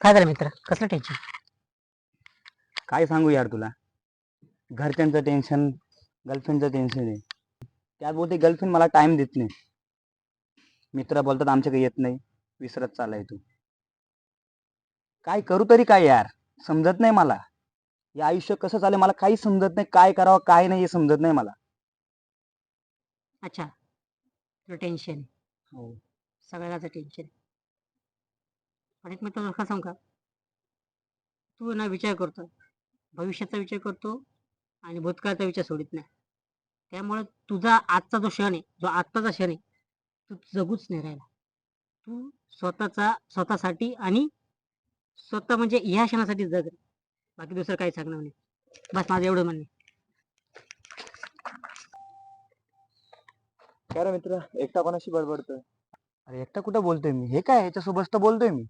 काय झालं मित्र? कसलं टेन्शन काय सांगू यार तुला? घरच्यांचं टेन्शन गर्लफ्रेंडचं टेन्शन आहे. त्यात बोलते गर्लफ्रेंड मला टाइम देत नाही. मित्र बोलतात आमच्याकडे येत नाही. विसरत चाललाय तू. काय करू तरी काय यार? समजत नाही मला. या आयुष्य कसं चालेल मला काही समजत नाही. काय करावं काय नाही हे समजत नाही मला. अच्छा. तुला टेन्शन हो. सगळ्याचं टेन्शन एक मित्र का सांग. का तू ना विचार करतो. भविष्याचा विचार करतो आणि भूतकाळाचा विचार सोडित नाही. त्यामुळे तुझा आजचा जो क्षण आहे जो आत्ताचा क्षण आहे तू जगूच नाही राहिला. तू स्वतःचा स्वतःसाठी आणि स्वतः म्हणजे ह्या क्षणासाठी जग रे. बाकी दुसरं काही सांगणार नाही. बस माझं एवढं म्हणणं आहे. काय रे मित्र? एकटा कोणाशी बडबडतोय? अरे एकटा कुठं बोलतोय मी? हे काय? याच्यासोबत तर बोलतोय मी.